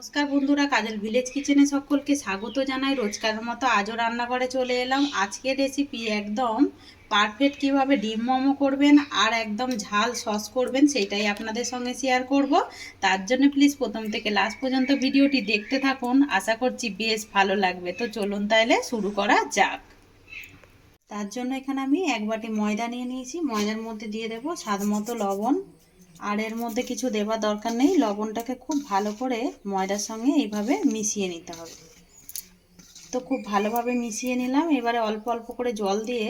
নমস্কার বন্ধুরা, কাজল ভিলেজ কিচেনে সকলকে স্বাগত জানাই। রোজকার মতো আজও রান্নাঘরে চলে এলাম। আজকের রেসিপি একদম পারফেক্ট কীভাবে ডিম মোমো করবেন আর একদম ঝাল সস করবেন সেটাই আপনাদের সঙ্গে শেয়ার করব। তার জন্য প্লিজ প্রথম থেকে লাস্ট পর্যন্ত ভিডিওটি দেখতে থাকুন। আশা করছি বেশ ভালো লাগবে। তো চলুন তাহলে শুরু করা যাক। তার জন্য এখানে আমি এক বাটি ময়দা নিয়ে নিয়েছি। ময়দার মধ্যে দিয়ে দেবো স্বাদ মতো লবণ। আর এর মধ্যে কিছু দেবার দরকার নেই। লবণটাকে খুব ভালো করে ময়দার সঙ্গে এইভাবে মিশিয়ে নিতে হবে। তো খুব ভালোভাবে মিশিয়ে নিলাম। এবারে অল্প অল্প করে জল দিয়ে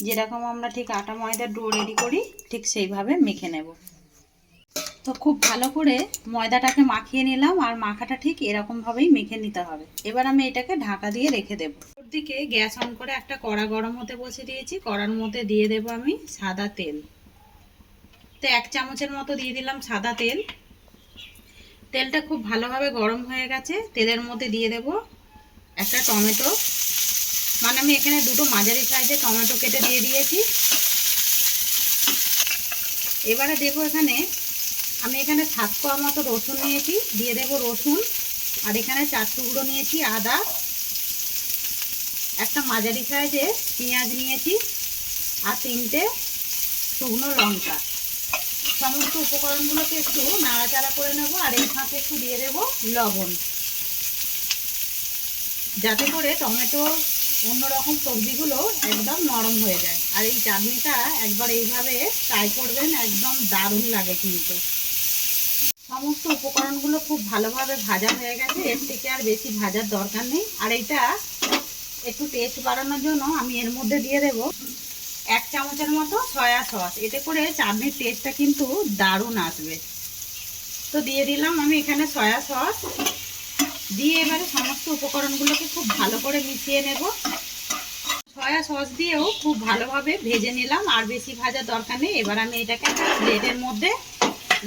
যেরকম আমরা ঠিক আটা ময়দার ডো রেডি করি, ঠিক সেইভাবে মেখে নেব। তো খুব ভালো করে ময়দাটাকে মাখিয়ে নিলাম আর মাখাটা ঠিক এরকমভাবেই মেখে নিতে হবে। এবার আমি এটাকে ঢাকা দিয়ে রেখে দেবো। ওর দিকে গ্যাস অন করে একটা কড়া গরম হতে বসে দিয়েছি। কড়ার মধ্যে দিয়ে দেবো আমি সাদা তেল। তো এক চামচের মতো দিয়ে দিলাম সাদা তেল। তেলটা খুব ভালোভাবে গরম হয়ে গেছে। তেলের মধ্যে দিয়ে দেব একটা টমেটো। মানে আমি এখানে দুটো মাঝারি সাইজে টমেটো কেটে দিয়ে দিয়েছি। এবারে দেব এখানে, আমি এখানে সাত কোয়া মতো রসুন নিয়েছি। দিয়ে দেব রসুন আর এখানে চার টুকরো নিয়েছি আদা। একটা মাঝারি সাইজে পেঁয়াজ নিয়েছি আর তিনটে শুকনো লঙ্কা। সমস্ত উপকরণগুলোকে একটু নাড়াচাড়া করে নেব আর এই ফাঁকে একটু দিয়ে দেব লবণ। যাতে করে টমেটো, অন্যরকম সবজিগুলো একদম নরম হয়ে যায়। আর এই চাটনিটা একবার এইভাবে ট্রাই করবেন, একদম দারুণ লাগে কিন্তু। সমস্ত উপকরণগুলো খুব ভালোভাবে ভাজা হয়ে গেছে, এর থেকে আর বেশি ভাজার দরকার নেই। আর এটা একটু টেস্ট বাড়ানোর জন্য আমি এর মধ্যে দিয়ে দেব এক চামচের মতো সয়া সস। এতে করে চাটনির টেস্টটা কিন্তু দারুণ আসবে। তো দিয়ে দিলাম আমি এখানে সয়া সস। দিয়ে এবারে সমস্ত উপকরণগুলোকে খুব ভালো করে মিশিয়ে নেব। সয়া সস দিয়েও খুব ভালোভাবে ভেজে নিলাম, আর বেশি ভাজার দরকার নেই। এবার আমি এটাকে প্লেটের মধ্যে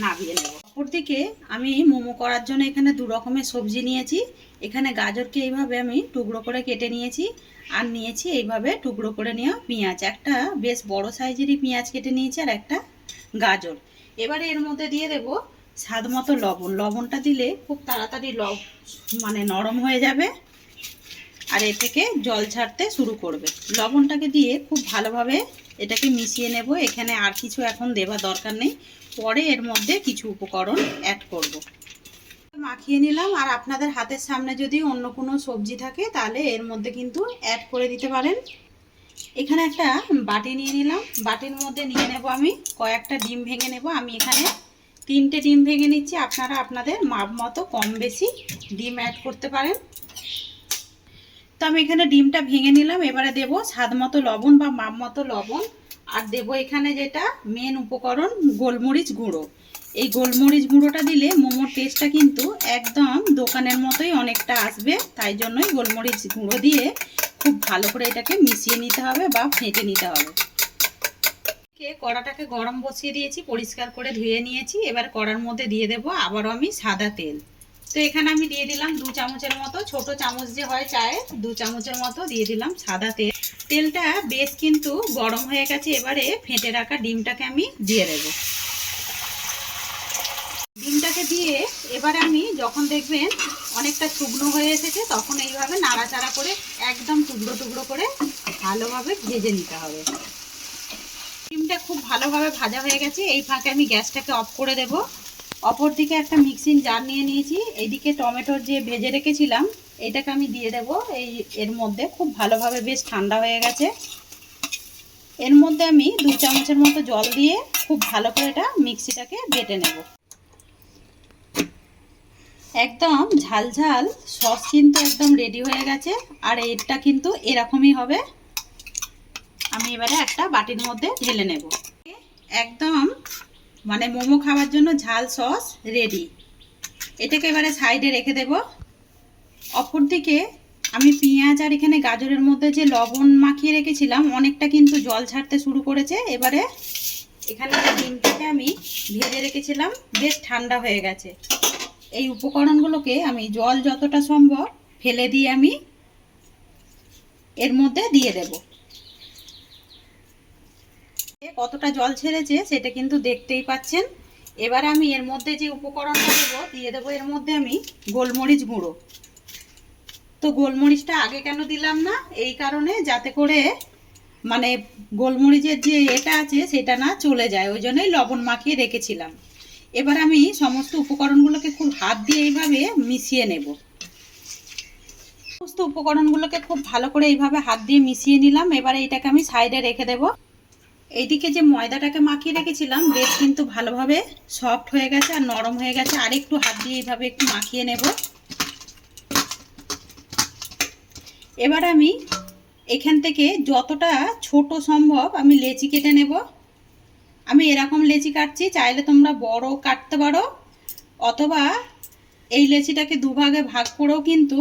নামিয়ে নেব। অপরদিকে আমি মোমো করার জন্য এখানে দু রকমের সবজি নিয়েছি। এখানে গাজরকে এইভাবে আমি টুকরো করে কেটে নিয়েছি। আর নিয়েছি এইভাবে টুকরো করে নেওয়া পেঁয়াজ। একটা বেশ বড় সাইজেরই পেঁয়াজ কেটে নিয়েছি আর একটা গাজর। এবারে এর মধ্যে দিয়ে দেব স্বাদ মতো লবণ। লবণটা দিলে খুব তাড়াতাড়ি লব মানে নরম হয়ে যাবে আর এ থেকে জল ছাড়তে শুরু করবে। লবণটাকে দিয়ে খুব ভালোভাবে এটাকে মিশিয়ে নেব। এখানে আর কিছু এখন দেওয়া দরকার নেই। পরে এর মধ্যে কিছু উপকরণ অ্যাড করব। মাখিয়ে নিলাম আর আপনাদের হাতের সামনে যদি অন্য কোনো সবজি থাকে তাহলে এর মধ্যে কিন্তু অ্যাড করে দিতে পারেন। এখানে একটা বাটি নিয়ে নিলাম। বাটির মধ্যে নিয়ে নেব আমি কয়েকটা ডিম ভেঙে নেব। আমি এখানে তিনটে ডিম ভেঙে নিচ্ছি। আপনারা আপনাদের মাপ মতো কম বেশি ডিম অ্যাড করতে পারেন। তো আমি এখানে ডিমটা ভেঙে নিলাম। এবারে দেব স্বাদ মতো লবণ বা মাপ মতো লবণ। আর দেব এখানে যেটা মেন উপকরণ গোলমরিচ গুঁড়ো। এই গোলমরিচ গুঁড়োটা দিলে মোমোর টেস্টটা কিন্তু একদম দোকানের মতোই অনেকটা আসবে। তাই জন্যই গোলমরিচ গুঁড়ো দিয়ে খুব ভালো করে এটাকে মিশিয়ে নিতে হবে বা ফেটে নিতে হবে। কড়াটাকে গরম বসিয়ে দিয়েছি, পরিষ্কার করে ধুয়ে নিয়েছি। এবার কড়ার মধ্যে দিয়ে দেব আবারও আমি সাদা তেল। তো এখানে আমি দিয়ে দিলাম দু চামচের মতো, ছোট চামচ যে হয় চায়ে, দু চামচের মতো দিয়ে দিলাম সাদা তেল। তেলটা বেশ কিন্তু গরম হয়ে গেছে, এবারে ফেটে রাখা ডিমটাকে আমি দিয়ে দেব। ডিমটাকে দিয়ে এবারে আমি যখন দেখবেন অনেকটা শুকনো হয়ে এসেছে, তখন এইভাবে নাড়াচাড়া করে একদম টুকরো টুকরো করে ভালোভাবে ভেজে নিতে হবে। ডিমটা খুব ভালোভাবে ভাজা হয়ে গেছে, এই ফাঁকে আমি গ্যাসটাকে অফ করে দেব। অপর দিকে একটা মিক্সিং জার নিয়ে নিয়েছি এইদিকে টমেটোর যে ভেজে রেখেছিলাম, এটাকে আমি দিয়ে দেব। এই এর মধ্যে খুব ভালোভাবে বেশ ঠান্ডা হয়ে গেছে। এর মধ্যে আমি দু চামচের মতো জল দিয়ে খুব ভালো করে এটা মিক্সিটাকে বেটে নেব। একদম ঝাল ঝাল, সস কিন্তু একদম রেডি হয়ে গেছে, আর এরটা কিন্তু এরকমই হবে। আমি এবারে একটা বাটির মধ্যে ঢেলে নেব। একদম মানে মোমো খাওয়ার জন্য ঝাল সস রেডি এটাকে এবারে সাইডে রেখে দেব। অপর দিকে আমি পেঁয়াজ আর এখানে গাজরের মধ্যে যে লবণ মাখিয়ে রেখেছিলাম, অনেকটা কিন্তু জল ছাড়তে শুরু করেছে। এবারে এখানে ডিমটাকে আমি ভেজে রেখেছিলাম, বেশ ঠান্ডা হয়ে গেছে। এই উপকরণগুলোকে আমি জল যতটা সম্ভব ফেলে দিয়ে আমি এর মধ্যে দিয়ে দেব। কতটা জল ছেড়েছে সেটা কিন্তু দেখতেই পাচ্ছেন। এবার আমি এর মধ্যে যে উপকরণটা দেবো, দিয়ে দেবো এর মধ্যে আমি গোলমরিচ গুঁড়ো। তো গোলমরিচটা আগে কেন দিলাম না? এই কারণে যাতে করে মানে গোলমরিচের যে এটা আছে সেটা না চলে যায়, ওই জন্যই লবণ মাখিয়ে রেখেছিলাম। এবার আমি সমস্ত উপকরণগুলোকে খুব হাত দিয়ে এইভাবে মিশিয়ে নেব। সমস্ত উপকরণগুলোকে খুব ভালো করে এইভাবে হাত দিয়ে মিশিয়ে নিলাম। এবারে এটাকে আমি সাইডে রেখে দেব। এইদিকে যে ময়দাটাকে মাখিয়ে রেখেছিলাম, বেশ কিন্তু ভালোভাবে সফট হয়ে গেছে আর নরম হয়ে গেছে। আর একটু হাত দিয়ে এইভাবে একটু মাখিয়ে নেব। এবার আমি এখান থেকে যতটা ছোট সম্ভব আমি লেচি কেটে নেব। আমি এরকম লেচি কাটছি, চাইলে তোমরা বড় কাটতে পারো, অথবা এই লেচিটাকে দুভাগে ভাগ করেও কিন্তু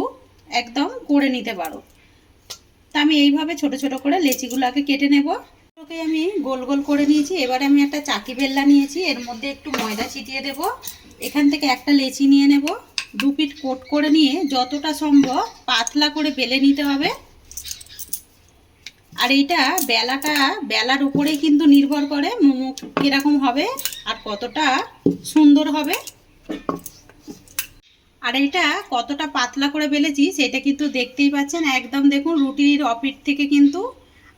একদম করে নিতে পারো। তা আমি এইভাবে ছোট ছোট করে লেচিগুলোকে কেটে নেব। ওকে আমি গোল গোল করে নিয়েছি। এবারে আমি একটা চাকি বেল্লা নিয়েছি। এর মধ্যে একটু ময়দা ছিটিয়ে দেব। এখান থেকে একটা লেচি নিয়ে নেব। দু পিট কোট করে নিয়ে যতটা সম্ভব পাতলা করে বেলে নিতে হবে। আর এইটা বেলাটা, বেলার উপরেই কিন্তু নির্ভর করে মোমো কীরকম হবে আর কতটা সুন্দর হবে। আর এটা কতটা পাতলা করে বেলেছি সেটা কিন্তু দেখতেই পাচ্ছেন। একদম দেখুন রুটির অপিট থেকে কিন্তু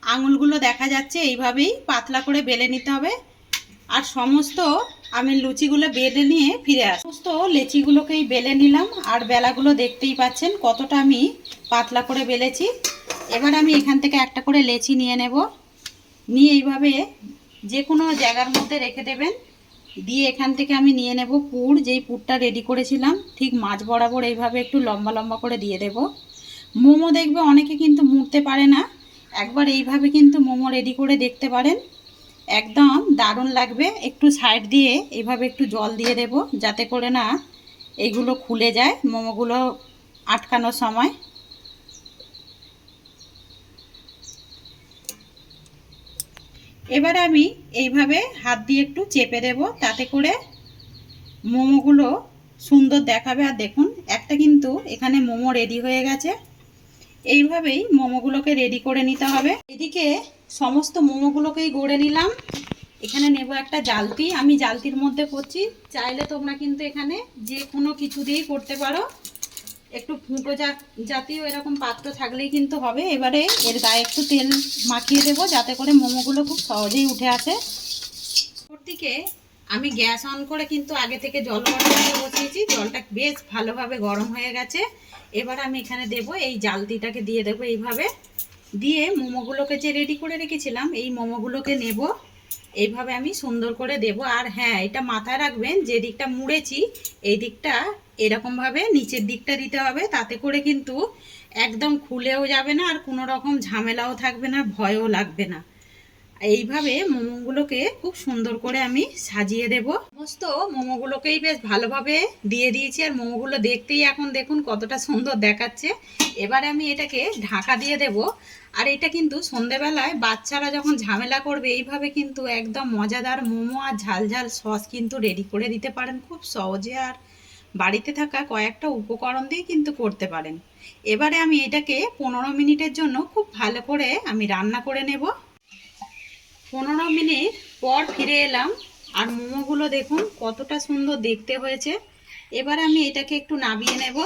আঙুলগুলো দেখা যাচ্ছে, এইভাবেই পাতলা করে বেলে নিতে হবে। আর সমস্ত আমি লুচিগুলো বেলে নিয়ে ফিরে আস। সমস্ত লেচিগুলোকেই বেলে নিলাম আর বেলাগুলো দেখতেই পাচ্ছেন কতটা আমি পাতলা করে বেলেছি। এবার আমি এখান থেকে একটা করে লেচি নিয়ে নেব। নিয়ে এইভাবে যে কোনো জায়গার মধ্যে রেখে দেবেন। দিয়ে এখান থেকে আমি নিয়ে নেব পুর, যেই পুরটা রেডি করেছিলাম। ঠিক মাছ বরাবর এইভাবে একটু লম্বা লম্বা করে দিয়ে দেব। মোমো দেখবে অনেকে কিন্তু মুড়তে পারে না। একবার এইভাবে কিন্তু মোমো রেডি করে দেখতে পারেন। একদম দারুণ লাগবে। একটু সাইড দিয়ে এইভাবে একটু জল দিয়ে দেব, যাতে করে না এগুলো খুলে যায়। মোমোগুলো আটকানোর সময়। এবার আমি এইভাবে হাত দিয়ে একটু চেপে দেব, তাতে করে মোমোগুলো সুন্দর দেখাবে। আর দেখুন, একটা কিন্তু এখানে মোমো রেডি হয়ে গেছে। এইভাবেই মোমোগুলোকে রেডি করে নিতে হবে। এদিকে সমস্ত মোমোগুলোকেই গড়ে নিলাম। এখানে নেব একটা জালতি। আমি জালতির মধ্যে করছি। চাইলে তোমরা কিন্তু এখানে যে কোনো কিছু দিয়েই করতে পারো। একটু ফুটো জাতীয় এরকম পাত্র থাকলেই কিন্তু হবে। এবারে এর গায়ে একটু তেল মাখিয়ে দেবো, যাতে করে মোমোগুলো খুব সহজেই উঠে আসে। দিকে আমি গ্যাস অন করে কিন্তু আগে থেকে জল গরম বসিয়েছি। জলটা বেশ ভালোভাবে গরম হয়ে গেছে। এবার আমি এখানে দেব এই জালতিটাকে দিয়ে দেবো এইভাবে। দিয়ে মোমোগুলোকে যে রেডি করে রেখেছিলাম, এই মোমোগুলোকে নেব। এইভাবে আমি সুন্দর করে দেব। আর হ্যাঁ এটা মাথায় রাখবেন, যে দিকটা মুড়েছি, এই দিকটা এরকমভাবে নিচের দিকটা দিতে হবে, তাতে করে কিন্তু একদম খুলেও যাবে না আর কোনো রকম ঝামেলাও থাকবে না, ভয়ও লাগবে না। এইভাবে মোমোগুলোকে খুব সুন্দর করে আমি সাজিয়ে দেব। সমস্ত মোমোগুলোকেই বেশ ভালোভাবে দিয়ে দিয়েছি, আর মোমোগুলো দেখতেই এখন দেখুন কতটা সুন্দর দেখাচ্ছে। এবারে আমি এটাকে ঢাকা দিয়ে দেব আর এটা কিন্তু সন্ধেবেলায় বাচ্চারা যখন ঝামেলা করবে, এইভাবে কিন্তু একদম মজাদার মোমো আর ঝাল ঝাল সস কিন্তু রেডি করে দিতে পারেন খুব সহজে। আর বাড়িতে থাকা কয়েকটা উপকরণ দিয়ে কিন্তু করতে পারেন। এবারে আমি এটাকে পনেরো মিনিটের জন্য খুব ভালো করে আমি রান্না করে নেব। পনেরো মিনিট পর ফিরে এলাম। আর মোমোগুলো দেখুন কতটা সুন্দর দেখতে হয়েছে। এবার আমি এটাকে একটু নাবিয়ে নেব।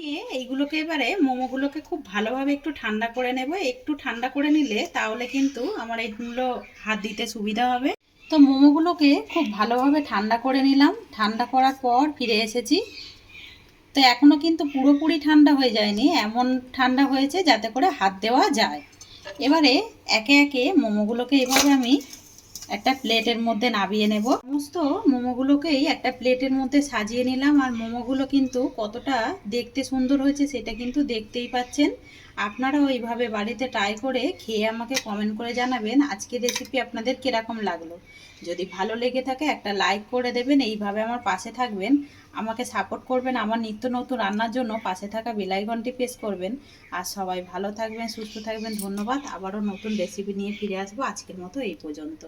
নিয়ে এইগুলোকে এবারে মোমোগুলোকে খুব ভালোভাবে একটু ঠান্ডা করে নেব। একটু ঠান্ডা করে নিলে তাহলে কিন্তু আমার এইগুলো হাত দিতে সুবিধা হবে। তো মোমোগুলোকে খুব ভালোভাবে ঠান্ডা করে নিলাম। ঠান্ডা করার পর ফিরে এসেছি। তো এখনও কিন্তু পুরোপুরি ঠান্ডা হয়ে যায়নি, এমন ঠান্ডা হয়েছে যাতে করে হাত দেওয়া যায়। এবারে একে একে মোমোগুলোকে এভাবে আমি একটা প্লেটের মধ্যে নাবিয়ে নেব। সমস্ত মোমোগুলোকেই একটা প্লেটের মধ্যে সাজিয়ে নিলাম। আর মোমোগুলো কিন্তু কতটা দেখতে সুন্দর হয়েছে সেটা কিন্তু দেখতেই পাচ্ছেন। আপনারাও এইভাবে বাড়িতে ট্রাই করে খেয়ে আমাকে কমেন্ট করে জানাবেন আজকের রেসিপি আপনাদের কীরকম লাগল। যদি ভালো লেগে থাকে একটা লাইক করে দেবেন, এইভাবে আমার পাশে থাকবেন। আমাকে সাপোর্ট করবেন, আমার নিত্য নতুন রান্নার জন্য পাশে থাকা বেলাইকনটি প্রেস করবেন। আর সবাই ভালো থাকবেন, সুস্থ থাকবেন। ধন্যবাদ। আবারও নতুন রেসিপি নিয়ে ফিরে আসব আজকের মতো এই পর্যন্ত।